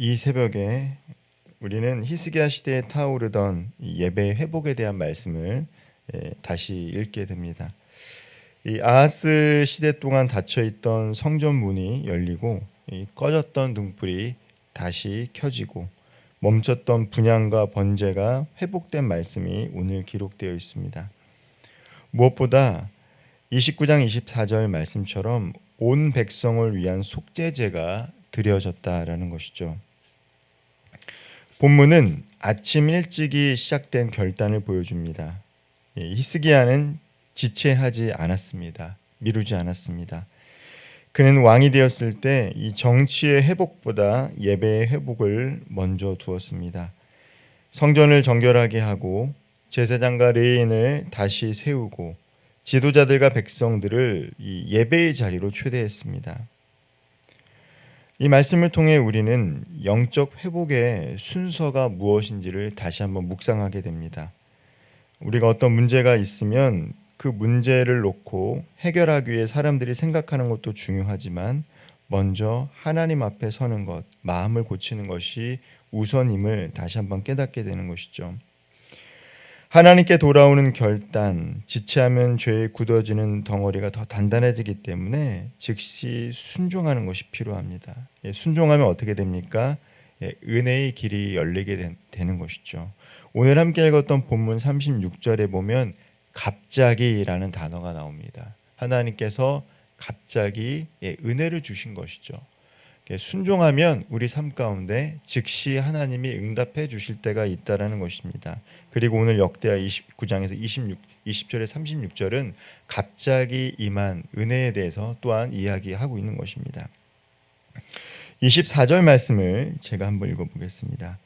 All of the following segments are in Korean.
이 새벽에 우리는 히스기야 시대에 타오르던 이 예배 회복에 대한 말씀을 예, 다시 읽게 됩니다. 이 아하스 시대 동안 닫혀 있던 성전 문이 열리고 이 꺼졌던 등불이 다시 켜지고 멈췄던 분양과 번제가 회복된 말씀이 오늘 기록되어 있습니다. 무엇보다 29장 24절 말씀처럼 온 백성을 위한 속죄제가 드려졌다라는 것이죠. 본문은 아침 일찍이 시작된 결단을 보여줍니다. 예, 히스기야는 지체하지 않았습니다. 미루지 않았습니다. 그는 왕이 되었을 때 이 정치의 회복보다 예배의 회복을 먼저 두었습니다. 성전을 정결하게 하고 제사장과 레인을 다시 세우고 지도자들과 백성들을 이 예배의 자리로 초대했습니다. 이 말씀을 통해 우리는 영적 회복의 순서가 무엇인지를 다시 한번 묵상하게 됩니다. 우리가 어떤 문제가 있으면 그 문제를 놓고 해결하기 위해 사람들이 생각하는 것도 중요하지만 먼저 하나님 앞에 서는 것, 마음을 고치는 것이 우선임을 다시 한번 깨닫게 되는 것이죠. 하나님께 돌아오는 결단, 지체하면 죄에 굳어지는 덩어리가 더 단단해지기 때문에 즉시 순종하는 것이 필요합니다. 예, 순종하면 어떻게 됩니까? 예, 은혜의 길이 열리게 된, 되는 것이죠. 오늘 함께 읽었던 본문 36절에 보면 갑자기라는 단어가 나옵니다. 하나님께서 갑자기 예, 은혜를 주신 것이죠. 순종하면 우리 삶 가운데 즉시 하나님이 응답해 주실 때가 있다라는 것입니다. 그리고 오늘 역대하 29장에서 26 20절에 36절은 갑자기 임한 은혜에 대해서 또한 이야기하고 있는 것입니다. 24절 말씀을 제가 한번 읽어 보겠습니다.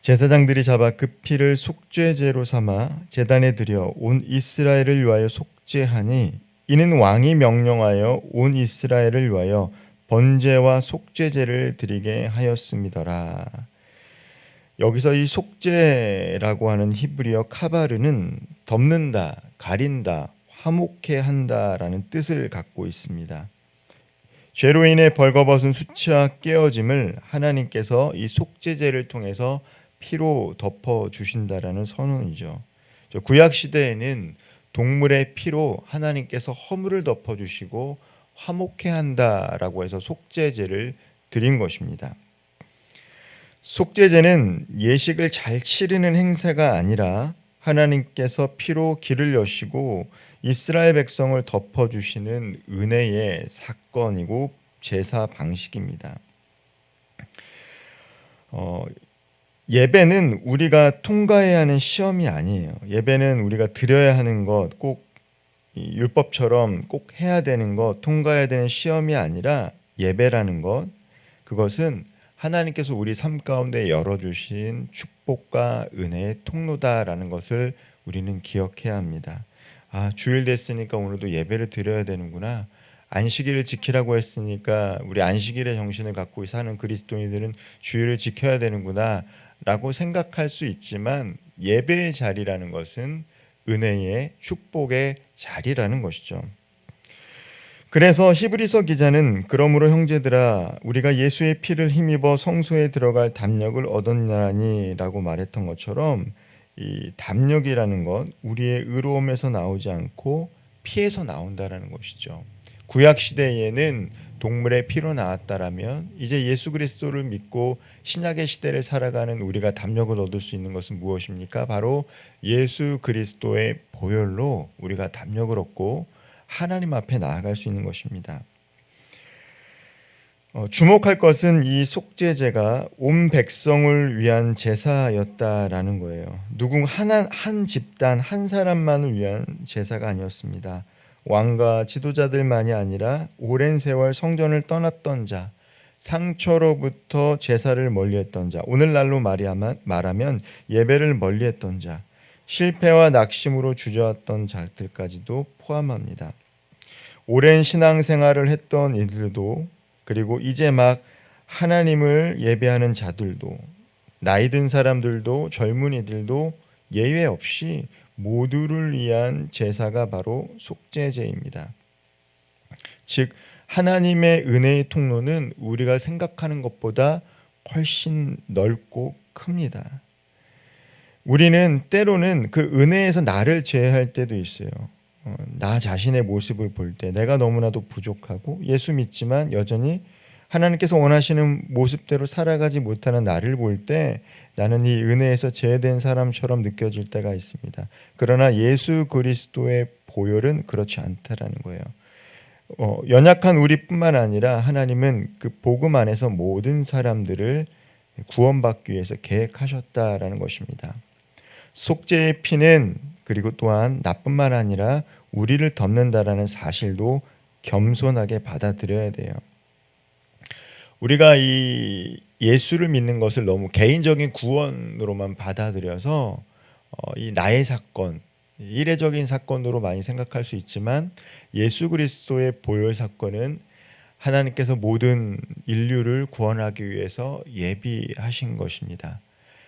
제사장들이 잡아 그 피를 속죄제로 삼아 제단에 들여 온 이스라엘을 위하여 속죄하니 이는 왕이 명령하여 온 이스라엘을 위하여 번제와 속죄제를 드리게 하였습니다라. 여기서 이 속죄라고 하는 히브리어 카바르는 덮는다, 가린다, 화목해 한다라는 뜻을 갖고 있습니다. 죄로 인해 벌거벗은 수치와 깨어짐을 하나님께서 이 속죄제를 통해서 피로 덮어 주신다라는 선언이죠. 구약 시대에는 동물의 피로 하나님께서 허물을 덮어 주시고 화목해 한다라고 해서 속죄제를 드린 것입니다. 속죄제는 예식을 잘 치르는 행사가 아니라 하나님께서 피로 길을 여시고 이스라엘 백성을 덮어 주시는 은혜의 사건이고 제사 방식입니다. 어, 예배는 우리가 통과해야 하는 시험이 아니에요. 예배는 우리가 드려야 하는 것, 꼭 율법처럼 꼭 해야 되는 것, 통과해야 되는 시험이 아니라 예배라는 것, 그것은 하나님께서 우리 삶 가운데 열어주신 축복과 은혜의 통로다라는 것을 우리는 기억해야 합니다. 아, 주일 됐으니까 오늘도 예배를 드려야 되는구나. 안식일을 지키라고 했으니까 우리 안식일의 정신을 갖고 사는 그리스도인들은 주일을 지켜야 되는구나. 라고 생각할 수 있지만 예배의 자리라는 것은 은혜의 축복의 자리라는 것이죠. 그래서 히브리서 기자는 그러므로 형제들아 우리가 예수의 피를 힘입어 성소에 들어갈 담력을 얻었나니라고 말했던 것처럼 이 담력이라는 것 우리의 의로움에서 나오지 않고 피에서 나온다라는 것이죠. 구약 시대에는 동물의 피로 나왔다라면 이제 예수 그리스도를 믿고 신약의 시대를 살아가는 우리가 담력을 얻을 수 있는 것은 무엇입니까? 바로 예수 그리스도의 보혈로 우리가 담력을 얻고 하나님 앞에 나아갈 수 있는 것입니다. 어, 주목할 것은 이 속죄제가 온 백성을 위한 제사였다라는 거예요. 누구 하나 한 집단 한 사람만을 위한 제사가 아니었습니다. 왕과 지도자들만이 아니라 오랜 세월 성전을 떠났던 자, 상처로부터 제사를 멀리했던 자, 오늘날로 말하면 예배를 멀리했던 자, 실패와 낙심으로 주저왔던 자들까지도 포함합니다. 오랜 신앙생활을 했던 이들도 그리고 이제 막 하나님을 예배하는 자들도 나이 든 사람들도 젊은이들도 예외 없이 모두를 위한 제사가 바로 속죄제입니다. 즉 하나님의 은혜의 통로는 우리가 생각하는 것보다 훨씬 넓고 큽니다. 우리는 때로는 그 은혜에서 나를 제외할 때도 있어요. 어, 나 자신의 모습을 볼 때 내가 너무나도 부족하고 예수 믿지만 여전히 하나님께서 원하시는 모습대로 살아가지 못하는 나를 볼 때 나는 이 은혜에서 제외된 사람처럼 느껴질 때가 있습니다. 그러나 예수 그리스도의 보혈은 그렇지 않다라는 거예요. 어, 연약한 우리뿐만 아니라 하나님은 그 복음 안에서 모든 사람들을 구원받기 위해서 계획하셨다라는 것입니다. 속죄의 피는 그리고 또한 나뿐만 아니라 우리를 덮는다라는 사실도 겸손하게 받아들여야 돼요. 우리가 이 예수를 믿는 것을 너무 개인적인 구원으로만 받아들여서 어, 이 나의 사건, 이례적인 사건으로 많이 생각할 수 있지만 예수 그리스도의 보혈 사건은 하나님께서 모든 인류를 구원하기 위해서 예비하신 것입니다.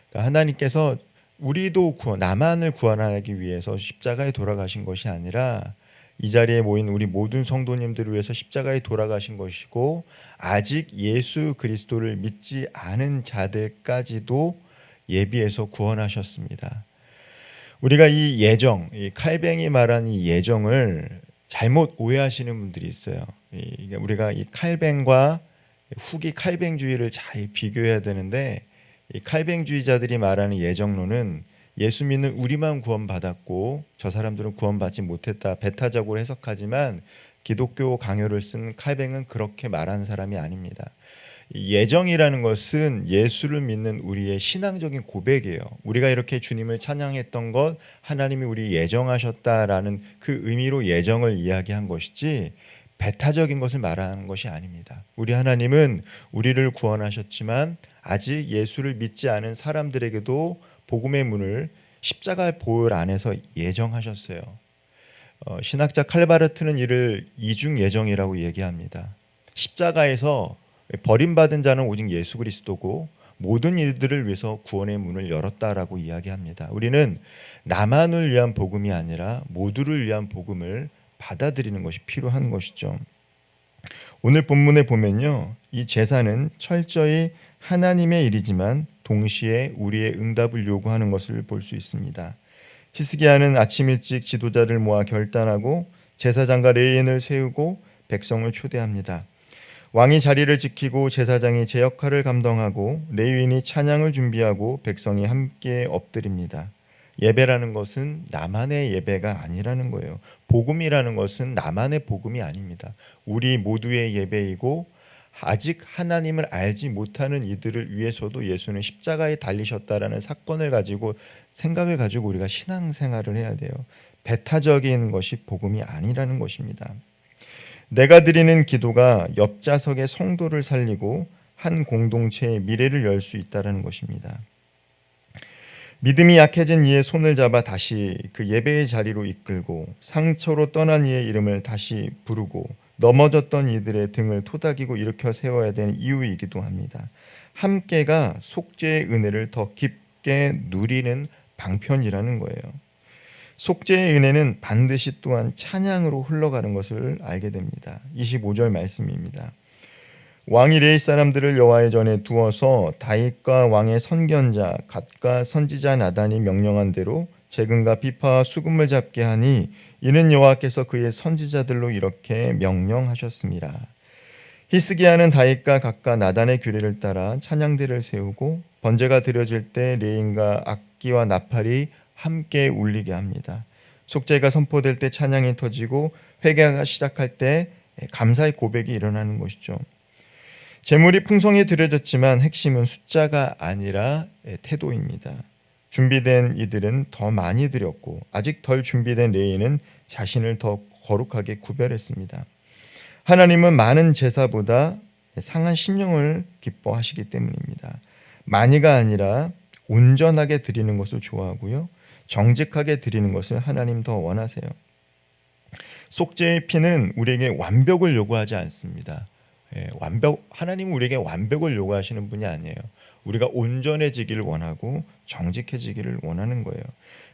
그러니까 하나님께서 우리도 구원, 나만을 구원하기 위해서 십자가에 돌아가신 것이 아니라 이 자리에 모인 우리 모든 성도님들을 위해서 십자가에 돌아가신 것이고 아직 예수 그리스도를 믿지 않은 자들까지도 예비해서 구원하셨습니다. 우리가 이 예정, 이 칼뱅이 말한 이 예정을 잘못 오해하시는 분들이 있어요. 이 우리가 이 칼뱅과 후기 칼뱅주의를 잘 비교해야 되는데 이 칼뱅주의자들이 말하는 예정론은 예수 믿는 우리만 구원받았고 저 사람들은 구원받지 못했다 배타적으로 해석하지만 기독교 강요를 쓴 칼뱅은 그렇게 말하는 사람이 아닙니다. 예정이라는 것은 예수를 믿는 우리의 신앙적인 고백이에요. 우리가 이렇게 주님을 찬양했던 것 하나님이 우리 예정하셨다라는 그 의미로 예정을 이야기한 것이지 배타적인 것을 말하는 것이 아닙니다. 우리 하나님은 우리를 구원하셨지만 아직 예수를 믿지 않은 사람들에게도 복음의 문을 십자가의 보혈 안에서 예정하셨어요. 어, 신학자 칼바르트는 이를 이중 예정이라고 얘기합니다. 십자가에서 버림받은 자는 오직 예수 그리스도고 모든 일들을 위해서 구원의 문을 열었다라고 이야기합니다. 우리는 나만을 위한 복음이 아니라 모두를 위한 복음을 받아들이는 것이 필요한 것이죠. 오늘 본문에 보면요. 이 제사는 철저히 하나님의 일이지만 동시에 우리의 응답을 요구하는 것을 볼 수 있습니다. 히스기야는 아침 일찍 지도자를 모아 결단하고 제사장과 레인을 세우고 백성을 초대합니다. 왕이 자리를 지키고 제사장이 제 역할을 감당하고 레위인이 찬양을 준비하고 백성이 함께 엎드립니다. 예배라는 것은 나만의 예배가 아니라는 거예요. 복음이라는 것은 나만의 복음이 아닙니다. 우리 모두의 예배이고 아직 하나님을 알지 못하는 이들을 위해서도 예수는 십자가에 달리셨다라는 사건을 가지고 생각을 가지고 우리가 신앙생활을 해야 돼요. 배타적인 것이 복음이 아니라는 것입니다. 내가 드리는 기도가 옆좌석의 성도를 살리고 한 공동체의 미래를 열 수 있다라는 것입니다. 믿음이 약해진 이의 손을 잡아 다시 그 예배의 자리로 이끌고 상처로 떠난 이의 이름을 다시 부르고 넘어졌던 이들의 등을 토닥이고 일으켜 세워야 되는 이유이기도 합니다. 함께가 속죄의 은혜를 더 깊게 누리는 방편이라는 거예요. 속죄의 은혜는 반드시 또한 찬양으로 흘러가는 것을 알게 됩니다. 25절 말씀입니다. 왕이 레이 사람들을 여호와의 전에 두어서 다윗과 왕의 선견자 갓과 선지자 나단이 명령한 대로 재근과 비파와 수금을 잡게 하니 이는 여호와께서 그의 선지자들로 이렇게 명령하셨습니다. 히스기야는 다윗과 각과 나단의 규례를 따라 찬양대를 세우고 번제가 드려질 때 레인과 악기와 나팔이 함께 울리게 합니다. 속죄가 선포될 때 찬양이 터지고 회개가 시작할 때 감사의 고백이 일어나는 것이죠. 재물이 풍성히 드려졌지만 핵심은 숫자가 아니라 태도입니다. 준비된 이들은 더 많이 드렸고 아직 덜 준비된 레인은 자신을 더 거룩하게 구별했습니다. 하나님은 많은 제사보다 상한 심령을 기뻐하시기 때문입니다. 많이가 아니라 온전하게 드리는 것을 좋아하고요. 정직하게 드리는 것을 하나님 더 원하세요. 속죄의 피는 우리에게 완벽을 요구하지 않습니다. 예, 완벽 하나님은 우리에게 완벽을 요구하시는 분이 아니에요. 우리가 온전해지기를 원하고 정직해지기를 원하는 거예요.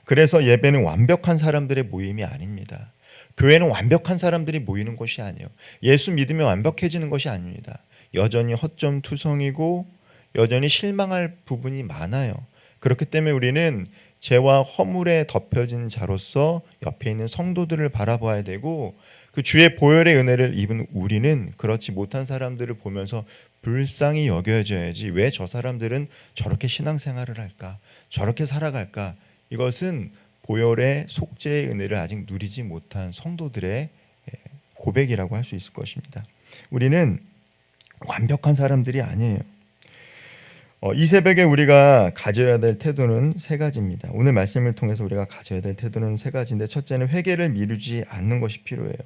그래서 예배는 완벽한 사람들의 모임이 아닙니다. 교회는 완벽한 사람들이 모이는 곳이 아니에요. 예수 믿으면 완벽해지는 것이 아닙니다. 여전히 허점 투성이고 여전히 실망할 부분이 많아요. 그렇기 때문에 우리는 죄와 허물에 덮여진 자로서 옆에 있는 성도들을 바라봐야 되고 그 주의 보혈의 은혜를 입은 우리는 그렇지 못한 사람들을 보면서 불쌍히 여겨져야지 왜 저 사람들은 저렇게 신앙생활을 할까 저렇게 살아갈까 이것은 보혈의 속죄의 은혜를 아직 누리지 못한 성도들의 예, 고백이라고 할 수 있을 것입니다. 우리는 완벽한 사람들이 아니에요. 어, 이 새벽에 우리가 가져야 될 태도는 세 가지입니다. 오늘 말씀을 통해서 우리가 가져야 될 태도는 세 가지인데 첫째는 회개를 미루지 않는 것이 필요해요.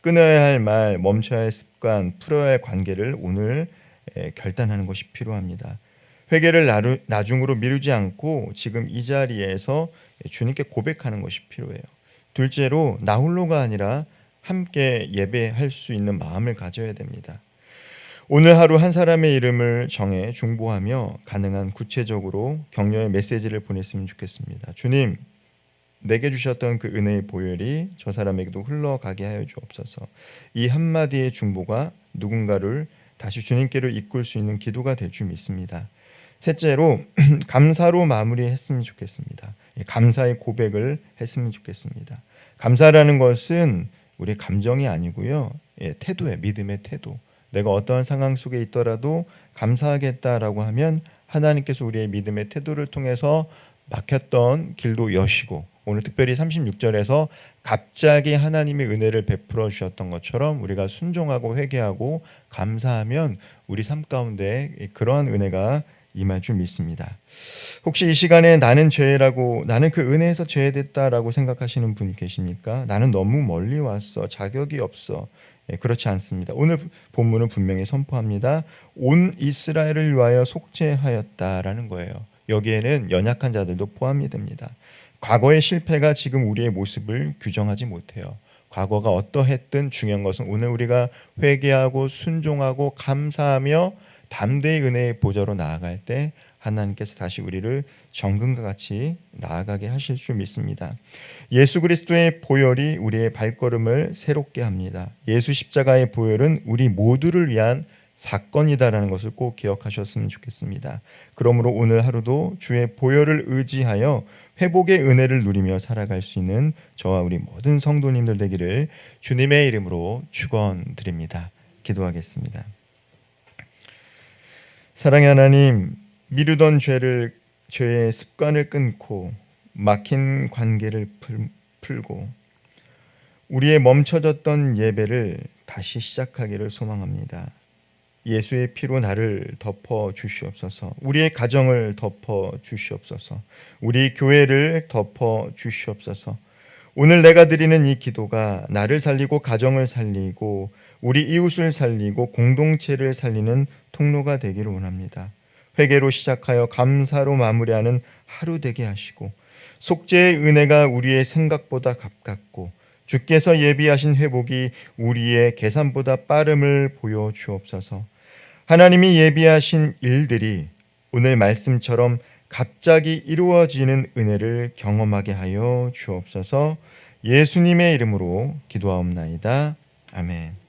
끊어야 할 말, 멈춰야 할 습관, 풀어야 할 관계를 오늘 에, 결단하는 것이 필요합니다. 회개를 나루, 나중으로 미루지 않고 지금 이 자리에서 주님께 고백하는 것이 필요해요. 둘째로 나 홀로가 아니라 함께 예배할 수 있는 마음을 가져야 됩니다. 오늘 하루 한 사람의 이름을 정해 중보하며 가능한 구체적으로 격려의 메시지를 보냈으면 좋겠습니다. 주님, 내게 주셨던 그 은혜의 보혈이 저 사람에게도 흘러가게 하여 주옵소서. 이 한마디의 중보가 누군가를 다시 주님께로 이끌 수 있는 기도가 될 줄 믿습니다. 셋째로 감사로 마무리했으면 좋겠습니다. 예, 감사의 고백을 했으면 좋겠습니다. 감사라는 것은 우리 감정이 아니고요. 예, 태도에 믿음의 태도. 내가 어떠한 상황 속에 있더라도 감사하겠다라고 하면 하나님께서 우리의 믿음의 태도를 통해서 막혔던 길도 여시고 오늘 특별히 36절에서 갑자기 하나님의 은혜를 베풀어 주셨던 것처럼 우리가 순종하고 회개하고 감사하면 우리 삶 가운데 그러한 은혜가 임할 줄 믿습니다. 혹시 이 시간에 나는 죄라고 나는 그 은혜에서 죄됐다라고 생각하시는 분이 계십니까? 나는 너무 멀리 왔어. 자격이 없어. 예, 그렇지 않습니다. 오늘 본문은 분명히 선포합니다. 온 이스라엘을 위하여 속죄하였다라는 거예요. 여기에는 연약한 자들도 포함이 됩니다. 과거의 실패가 지금 우리의 모습을 규정하지 못해요. 과거가 어떠했든 중요한 것은 오늘 우리가 회개하고 순종하고 감사하며 담대의 은혜의 보좌로 나아갈 때 하나님께서 다시 우리를 정금과 같이 나아가게 하실 줄 믿습니다. 예수 그리스도의 보혈이 우리의 발걸음을 새롭게 합니다. 예수 십자가의 보혈은 우리 모두를 위한 사건이다라는 것을 꼭 기억하셨으면 좋겠습니다. 그러므로 오늘 하루도 주의 보혈을 의지하여 회복의 은혜를 누리며 살아갈 수 있는 저와 우리 모든 성도님들 되기를 주님의 이름으로 축원드립니다. 기도하겠습니다. 사랑의 하나님, 미루던 죄를 죄의 습관을 끊고 막힌 관계를 풀, 풀고 우리의 멈춰졌던 예배를 다시 시작하기를 소망합니다. 예수의 피로 나를 덮어 주시옵소서. 우리의 가정을 덮어 주시옵소서. 우리 교회를 덮어 주시옵소서. 오늘 내가 드리는 이 기도가 나를 살리고 가정을 살리고 우리 이웃을 살리고 공동체를 살리는 통로가 되기를 원합니다. 회개로 시작하여 감사로 마무리하는 하루 되게 하시고 속죄의 은혜가 우리의 생각보다 가깝고 주께서 예비하신 회복이 우리의 계산보다 빠름을 보여 주옵소서. 하나님이 예비하신 일들이 오늘 말씀처럼 갑자기 이루어지는 은혜를 경험하게 하여 주옵소서. 예수님의 이름으로 기도하옵나이다. 아멘.